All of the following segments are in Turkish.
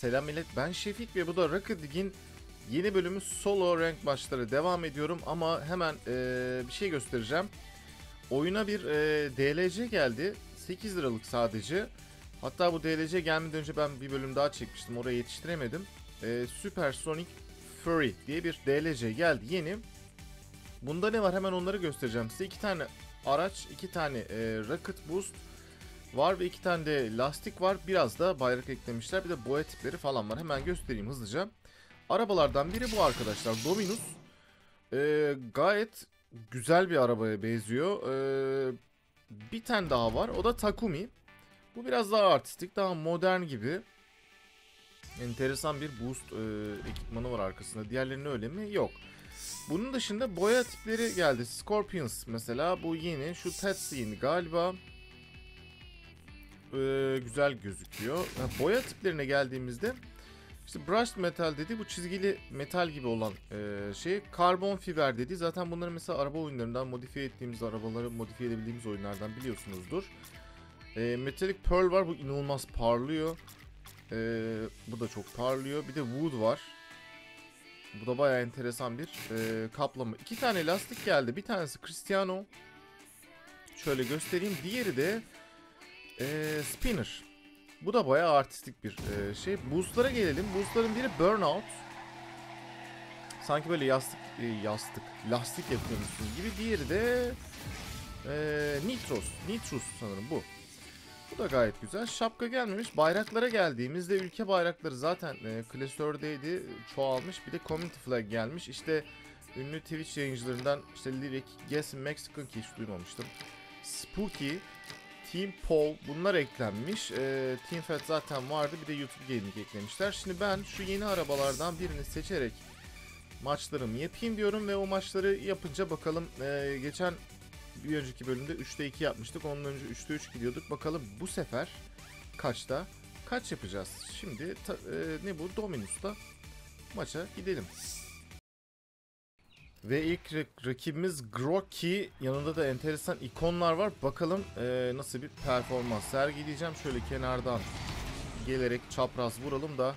Selam millet ben Şefik ve bu da Rocket League'in yeni bölümü solo rank maçları devam ediyorum ama hemen eee, bir şey göstereceğim. Oyuna bir eee, DLC geldi 8 liralık sadece. Hatta bu DLC gelmeden önce ben bir bölüm daha çekmiştim oraya yetiştiremedim. Eee Supersonic Fury diye bir DLC geldi yeni. Bunda ne var hemen onları göstereceğim size. iki tane araç, iki tane eee Rocket Boost var ve iki tane de lastik var. Biraz da bayrak eklemişler. Bir de boya tipleri falan var. Hemen göstereyim hızlıca. Arabalardan biri bu arkadaşlar. Dominus. Ee, gayet güzel bir arabaya benziyor. Ee, bir tane daha var. O da Takumi. Bu biraz daha artistik, daha modern gibi. Enteresan bir boost e, ekipmanı var arkasında. Diğerlerinin öyle mi? Yok. Bunun dışında boya tipleri geldi. Scorpions mesela bu yeni. Şu Tetsu'nin galiba e, güzel gözüküyor. Ha, boya tiplerine geldiğimizde işte brushed metal dedi bu çizgili metal gibi olan e, şey karbon fiber dedi. Zaten bunları mesela araba oyunlarından modifiye ettiğimiz arabaları modifiye edebildiğimiz oyunlardan biliyorsunuzdur. E, metallic pearl var bu inanılmaz parlıyor. E, bu da çok parlıyor. Bir de wood var. Bu da bayağı enteresan bir e, kaplama. İki tane lastik geldi. Bir tanesi Cristiano. Şöyle göstereyim. Diğeri de ee, spinner. Bu da bayağı artistik bir e, şey. Boost'lara gelelim. Boost'ların biri burnout. Sanki böyle yastık e, yastık lastik yapıyormuşsunuz gibi. Diğeri de e, nitros. Nitrus sanırım bu. Bu da gayet güzel. Şapka gelmemiş. Bayraklara geldiğimizde ülke bayrakları zaten e, klasördeydi. Çoğalmış. Bir de community flag gelmiş. İşte ünlü Twitch yayıncılarından işte Lyric, Guess Mexican ki hiç duymamıştım. Spooky, Team Paul bunlar eklenmiş. Ee, Team Fat zaten vardı. Bir de YouTube Gaming eklemişler. Şimdi ben şu yeni arabalardan birini seçerek maçlarımı yapayım diyorum ve o maçları yapınca bakalım ee, geçen bir önceki bölümde 3'te 2 yapmıştık. Ondan önce 3'te 3 gidiyorduk. Bakalım bu sefer kaçta kaç yapacağız? Şimdi ta- ee, ne bu? Dominus'ta maça gidelim. Ve ilk rak- rakibimiz Groki. Yanında da enteresan ikonlar var. Bakalım eee, nasıl bir performans sergileyeceğim. Şöyle kenardan gelerek çapraz vuralım da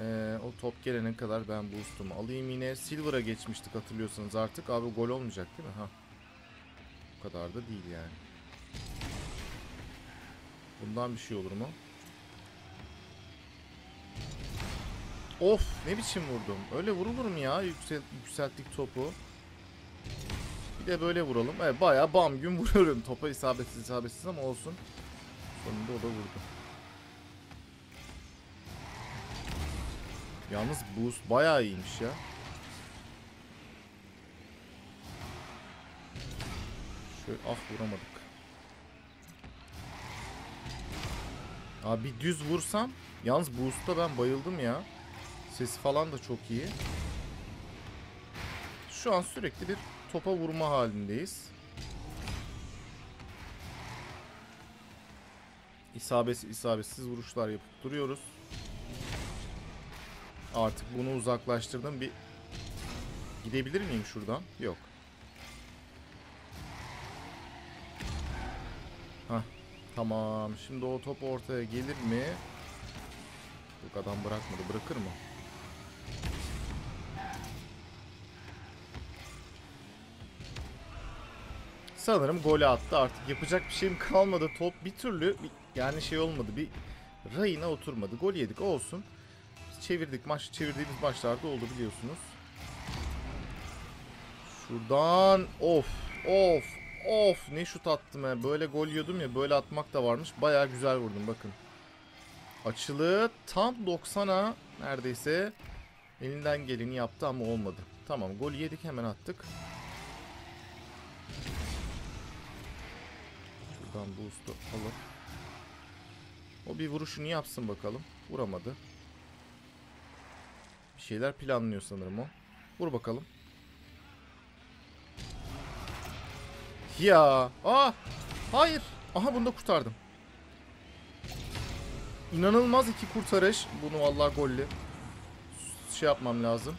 eee, o top gelene kadar ben boost'umu alayım yine. Silver'a geçmiştik hatırlıyorsanız artık. Abi gol olmayacak değil mi? Ha. Bu kadar da değil yani. Bundan bir şey olur mu? Of ne biçim vurdum. Öyle vurulur mu ya yüksel, yükselttik topu. Bir de böyle vuralım. Evet bayağı bam gün vuruyorum. Topa isabetsiz isabetsiz ama olsun. Sonunda o da vurdu. Yalnız boost bayağı iyiymiş ya. Şöyle ah vuramadık. Abi düz vursam yalnız boost'ta ben bayıldım ya. Sesi falan da çok iyi. Şu an sürekli bir topa vurma halindeyiz. İsabetsiz isabetsiz vuruşlar yapıp duruyoruz. Artık bunu uzaklaştırdım. Bir gidebilir miyim şuradan? Yok. Hah. Tamam. Şimdi o top ortaya gelir mi? Yok adam bırakmadı. Bırakır mı? Sanırım golü attı artık. Yapacak bir şeyim kalmadı. Top bir türlü yani şey olmadı. Bir rayına oturmadı. Gol yedik olsun. Biz çevirdik. Maç çevirdiğimiz maçlarda oldu biliyorsunuz. Şuradan of of of ne şut attım ya. Böyle gol yiyordum ya. Böyle atmak da varmış. Baya güzel vurdum bakın. Açılı tam 90'a neredeyse elinden geleni yaptı ama olmadı. Tamam gol yedik hemen attık. Şuradan boost'u alıp. O bir vuruşunu yapsın bakalım. Vuramadı. Bir şeyler planlıyor sanırım o. Vur bakalım. Ya. Ah. Hayır. Aha bunu da kurtardım. İnanılmaz iki kurtarış. Bunu vallahi golle. Şey yapmam lazım.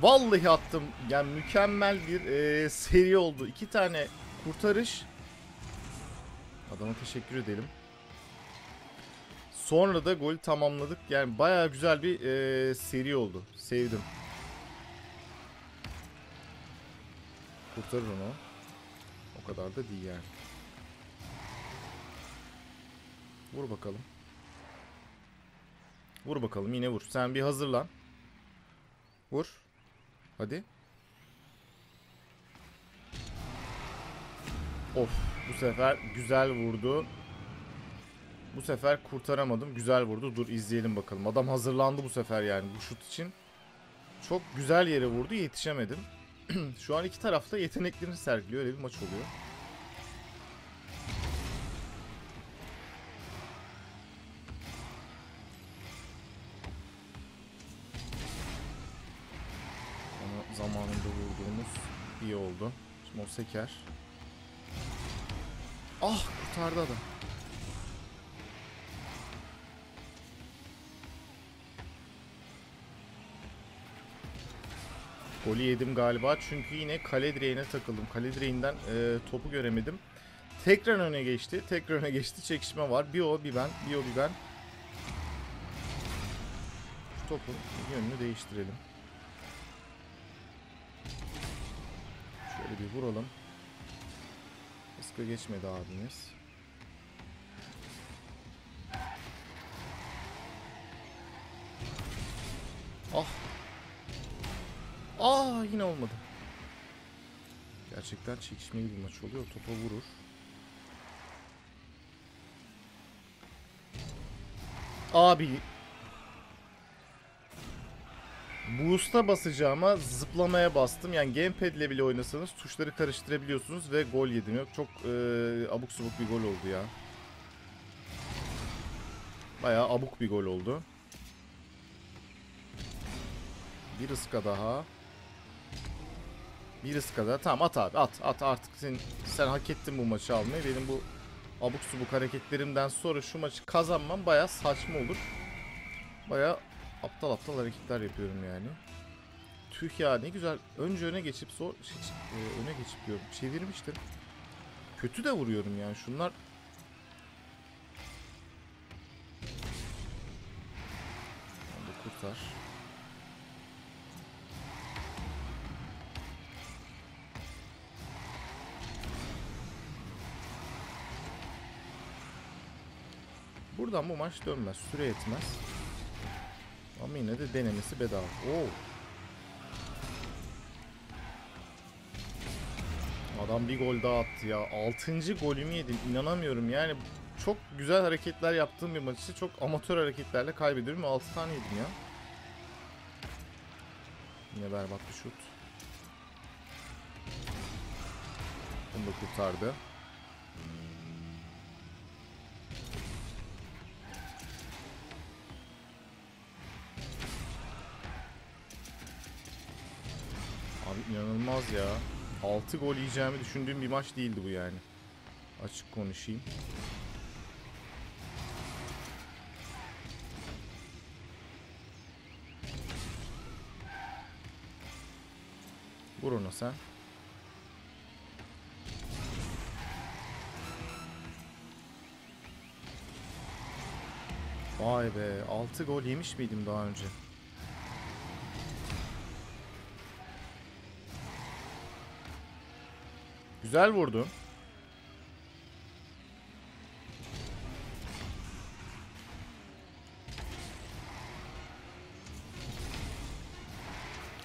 Vallahi attım. Yani mükemmel bir eee, seri oldu. İki tane kurtarış. Adama teşekkür edelim. Sonra da golü tamamladık. Yani bayağı güzel bir e, seri oldu. Sevdim. Kurtarır onu. O kadar da değil yani. Vur bakalım. Vur bakalım yine vur. Sen bir hazırlan. Vur. Hadi. Of bu sefer güzel vurdu. Bu sefer kurtaramadım. Güzel vurdu. Dur izleyelim bakalım. Adam hazırlandı bu sefer yani bu şut için. Çok güzel yere vurdu. Yetişemedim. Şu an iki tarafta yeteneklerini sergiliyor. Öyle bir maç oluyor. Ama zamanında vurduğumuz iyi oldu. Şimdi o seker. Ah kurtardı adam. Golü yedim galiba çünkü yine kale direğine takıldım. Kale direğinden e, topu göremedim. Tekrar öne geçti. Tekrar öne geçti. Çekişme var. Bir o bir ben. Bir o bir ben. Şu topun yönünü değiştirelim. Şöyle bir vuralım. Iska geçmedi abimiz. Ah. Ah yine olmadı. Gerçekten çekişmeli bir maç oluyor. Topa vurur. Abi. Boost'a basacağıma zıplamaya bastım. Yani gamepad ile bile oynasanız tuşları karıştırabiliyorsunuz ve gol yedim. Yok çok e, abuk subuk bir gol oldu ya. Bayağı abuk bir gol oldu. Bir ıska daha. Bir ıska daha. Tamam at abi at at artık sen, sen hak ettin bu maçı almayı. Benim bu abuk subuk hareketlerimden sonra şu maçı kazanmam bayağı saçma olur. Bayağı aptal aptal hareketler yapıyorum yani. Tüh ya ne güzel. Önce öne geçip sonra şey, e, öne geçip diyorum. Çevirmiştim. Kötü de vuruyorum yani. Şunlar Onu kurtar. Buradan bu maç dönmez. Süre yetmez. Ama yine de denemesi bedava. Oo. Adam bir gol daha attı ya. Altıncı golümü yedim. İnanamıyorum yani. Çok güzel hareketler yaptığım bir maçı çok amatör hareketlerle kaybediyorum. 6 tane yedim ya. Yine berbat bir şut. Bunu da kurtardı. İnanılmaz ya. 6 gol yiyeceğimi düşündüğüm bir maç değildi bu yani. Açık konuşayım. Vur onu sen. Vay be 6 gol yemiş miydim daha önce? Güzel vurdun.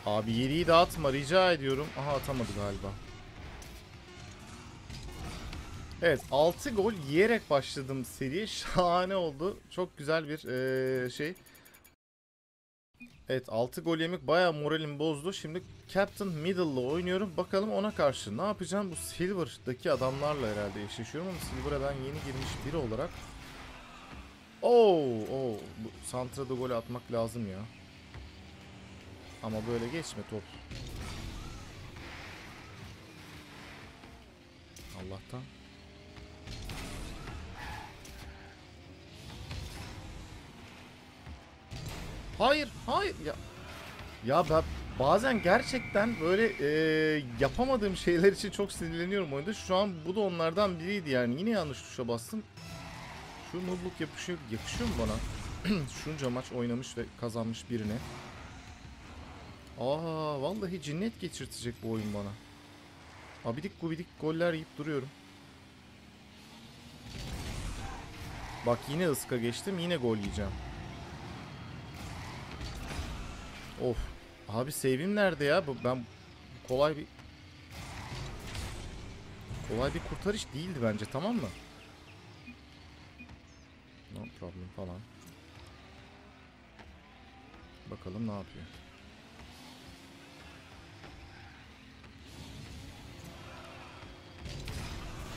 Abi yeriyi dağıtma rica ediyorum. Aha atamadı galiba. Evet 6 gol yiyerek başladım seriye. Şahane oldu. Çok güzel bir eee, şey. Evet 6 gol yemek bayağı moralim bozdu. Şimdi Captain Middle'la oynuyorum. Bakalım ona karşı ne yapacağım? Bu Silver'daki adamlarla herhalde eşleşiyorum ama Silver'a ben yeni girmiş biri olarak. Oo, oo. Bu Santra'da gol atmak lazım ya. Ama böyle geçme top. Allah'tan. Hayır, hayır ya. Ya ben bazen gerçekten böyle e, yapamadığım şeyler için çok sinirleniyorum oyunda. Şu an bu da onlardan biriydi yani. Yine yanlış tuşa bastım. Şu noobluk yapışıyor, yakışıyor mu bana? Şunca maç oynamış ve kazanmış birine. Aa vallahi cinnet geçirtecek bu oyun bana. Abidik gubidik goller yiyip duruyorum. Bak yine ıska geçtim yine gol yiyeceğim. Of. Abi save'im nerede ya? Ben kolay bir kolay bir kurtarış değildi bence tamam mı? No problem falan. Bakalım ne yapıyor.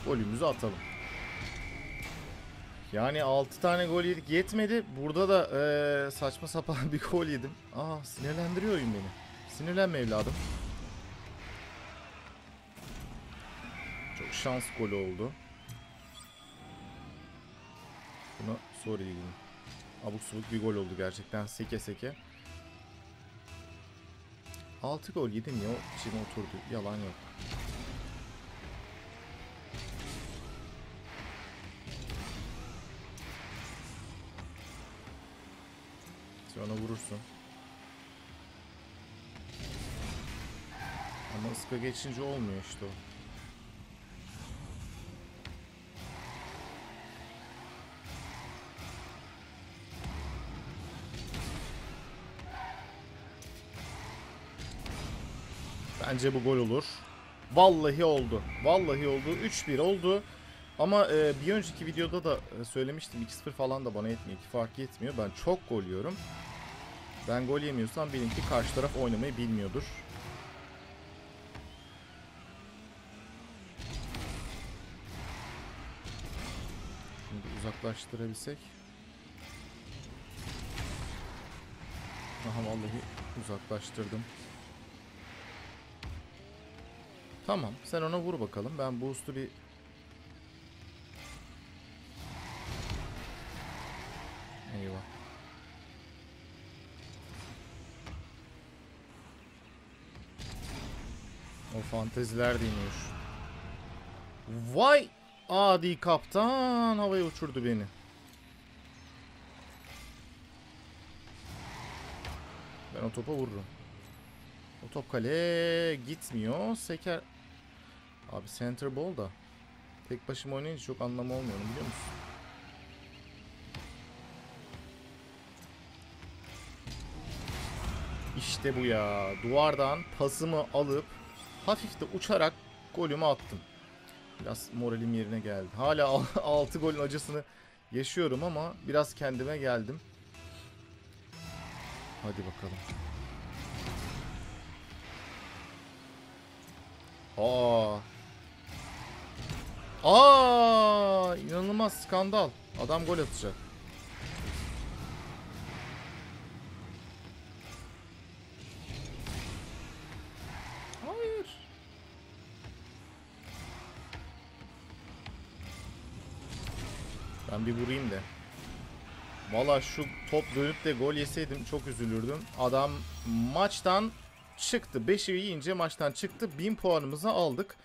Golümüzü atalım. Yani 6 tane gol yedik yetmedi. Burada da eee, saçma sapan bir gol yedim. Aa sinirlendiriyor oyun beni. Sinirlenme evladım. Çok şans golü oldu. Buna sorry diyeyim. Abuk subuk bir gol oldu gerçekten seke seke. 6 gol yedim ya o içime oturdu. Yalan yok. Ona vurursun. Ama ıska geçince olmuyor işte o. Bence bu gol olur. Vallahi oldu. Vallahi oldu. 3-1 oldu. Ama e, bir önceki videoda da e, söylemiştim 2-0 falan da bana yetmiyor. 2 fark yetmiyor. Ben çok gol yiyorum. Ben gol yemiyorsam benimki karşı taraf oynamayı bilmiyordur. Şimdi uzaklaştırabilsek. Aha vallahi uzaklaştırdım. Tamam sen ona vur bakalım. Ben boost'u bir Eyvah. O fanteziler deniyor. Vay adi kaptan havaya uçurdu beni. Ben o topa vururum. O top kaleye gitmiyor. Seker. Abi center ball da. Tek başıma oynayınca çok anlamı olmuyor biliyor musun? İşte bu ya. Duvardan pasımı alıp hafif de uçarak golümü attım. Biraz moralim yerine geldi. Hala 6 golün acısını yaşıyorum ama biraz kendime geldim. Hadi bakalım. Aa. Aa, inanılmaz skandal. Adam gol atacak. Ben bir vurayım da. Valla şu top dönüp de gol yeseydim çok üzülürdüm. Adam maçtan çıktı. 5'i yiyince maçtan çıktı. 1000 puanımızı aldık.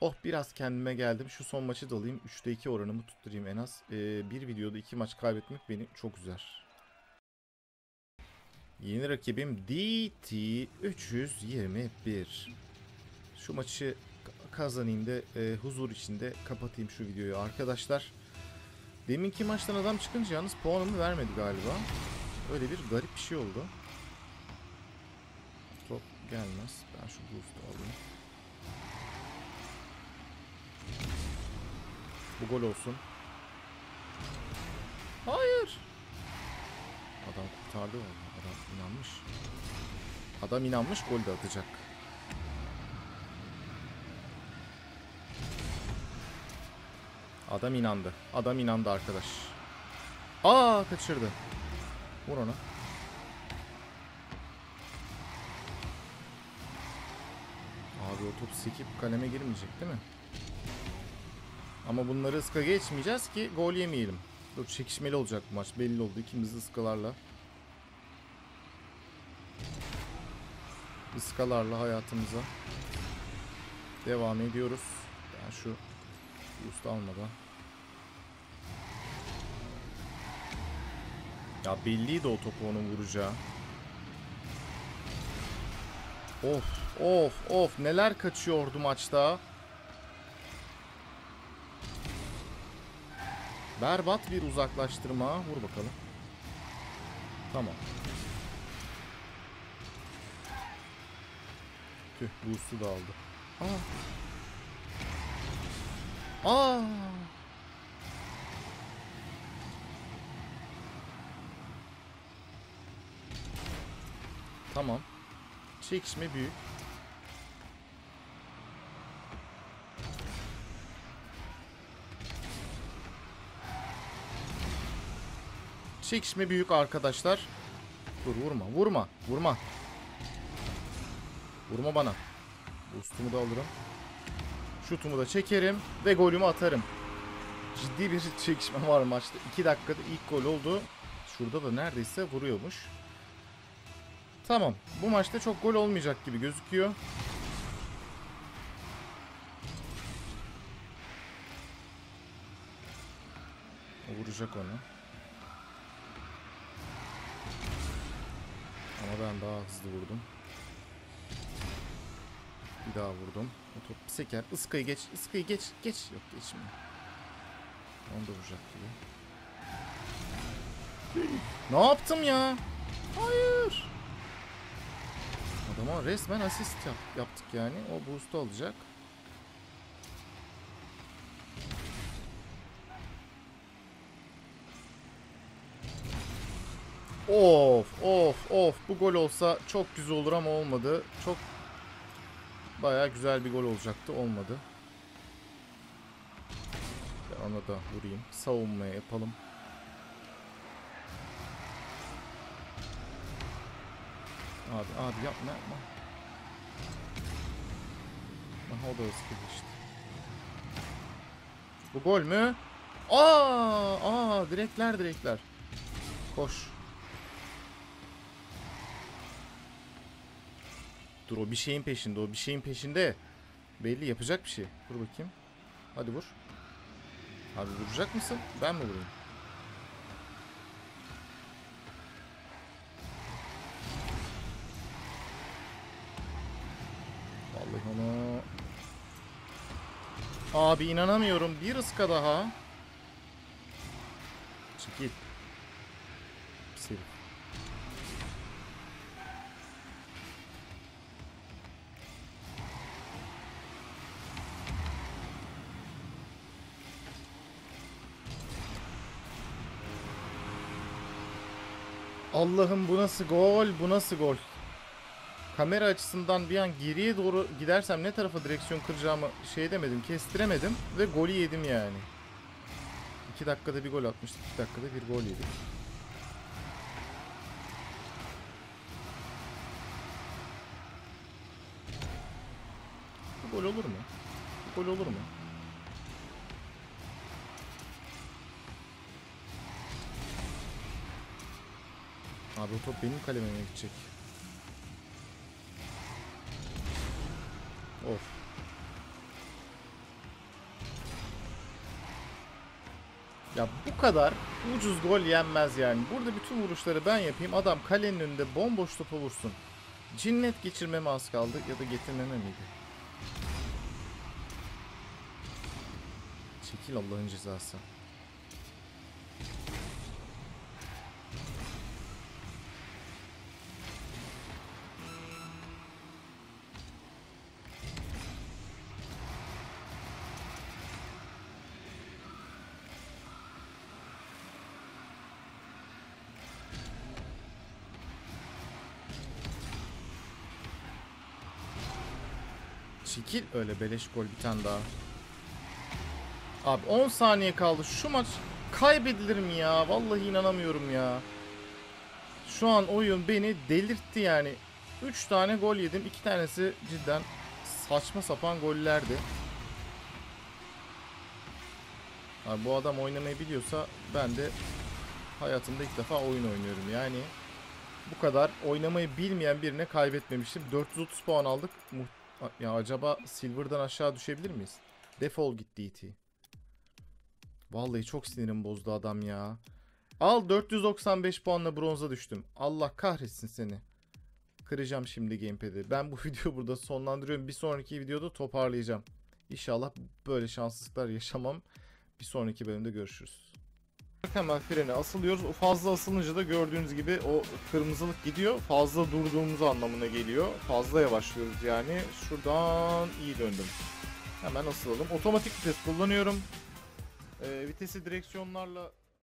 Oh biraz kendime geldim. Şu son maçı da alayım. 3'te 2 oranımı tutturayım en az. Ee, bir videoda 2 maç kaybetmek beni çok üzer. Yeni rakibim DT 321. Şu maçı ka- kazanayım da e, huzur içinde kapatayım şu videoyu arkadaşlar. Deminki maçtan adam çıkınca yalnız puanımı vermedi galiba. Öyle bir garip bir şey oldu. Top gelmez. Ben şu boost'u alayım. Bu gol olsun. Hayır. Adam kurtardı vallahi. Adam inanmış. Adam inanmış gol de atacak. Adam inandı. Adam inandı arkadaş. Aa kaçırdı. Vur ona. Abi o top sekip kaleme girmeyecek değil mi? Ama bunları ıska geçmeyeceğiz ki gol yemeyelim. Dur çekişmeli olacak bu maç belli oldu. İkimiz ıskalarla. Iskalarla hayatımıza devam ediyoruz. Ben şu boost almadan. Ya belliydi o topu onun vuracağı. Of of of neler kaçıyordu maçta. Berbat bir uzaklaştırma. Vur bakalım. Tamam. Tüh boost'u da aldı. Aa. Aa. Tamam. Çekişme büyük. Çekişme büyük arkadaşlar. Dur vurma vurma vurma. Vurma bana. Boost'umu da alırım. Şutumu da çekerim ve golümü atarım. Ciddi bir çekişme var maçta. 2 dakikada ilk gol oldu. Şurada da neredeyse vuruyormuş. Tamam. Bu maçta çok gol olmayacak gibi gözüküyor. Vuracak onu. Ama ben daha hızlı vurdum. Bir daha vurdum. O top seker. Iskayı geç. Iskayı geç. Geç. Yok geçmiyor. Onu da vuracak gibi. Ne yaptım ya? Hayır. Adama resmen asist yap- yaptık yani. O boost'u alacak. Of of of bu gol olsa çok güzel olur ama olmadı. Çok bayağı güzel bir gol olacaktı olmadı. Ben ona da vurayım. Savunmaya yapalım. Abi abi yapma yapma. Aha o da hızlı geçti. Bu gol mü? Aa, aa direkler direkler. Koş. Dur o bir şeyin peşinde o bir şeyin peşinde. Belli yapacak bir şey. Dur bakayım. Hadi vur. Abi vuracak mısın? Ben mi vurayım? Vallahi onu... Abi inanamıyorum. Bir ıska daha. Çekil. Allah'ım bu nasıl gol? Bu nasıl gol? Kamera açısından bir an geriye doğru gidersem ne tarafa direksiyon kıracağımı şey demedim, kestiremedim ve golü yedim yani. 2 dakikada bir gol atmıştık, 2 dakikada bir gol yedik. Bu gol olur mu? Bu gol olur mu? Abi o top benim kalemime gidecek. Of. Ya bu kadar ucuz gol yenmez yani. Burada bütün vuruşları ben yapayım. Adam kalenin önünde bomboş topa vursun. Cinnet geçirmeme az kaldı ya da getirmeme miydi? Çekil Allah'ın cezası. Çekil öyle beleş gol bir tane daha. Abi 10 saniye kaldı. Şu maç kaybedilir mi ya? Vallahi inanamıyorum ya. Şu an oyun beni delirtti yani. 3 tane gol yedim. 2 tanesi cidden saçma sapan gollerdi. Abi bu adam oynamayı biliyorsa ben de hayatımda ilk defa oyun oynuyorum. Yani bu kadar oynamayı bilmeyen birine kaybetmemiştim. 430 puan aldık. Muht ya acaba Silver'dan aşağı düşebilir miyiz? Defol git DT. Vallahi çok sinirim bozdu adam ya. Al 495 puanla bronza düştüm. Allah kahretsin seni. Kıracağım şimdi gamepad'i. Ben bu videoyu burada sonlandırıyorum. Bir sonraki videoda toparlayacağım. İnşallah böyle şanssızlıklar yaşamam. Bir sonraki bölümde görüşürüz. Hemen frene asılıyoruz. O fazla asılınca da gördüğünüz gibi o kırmızılık gidiyor. Fazla durduğumuz anlamına geliyor. Fazla yavaşlıyoruz yani. Şuradan iyi döndüm. Hemen asılalım. Otomatik vites kullanıyorum. Ee, vitesi direksiyonlarla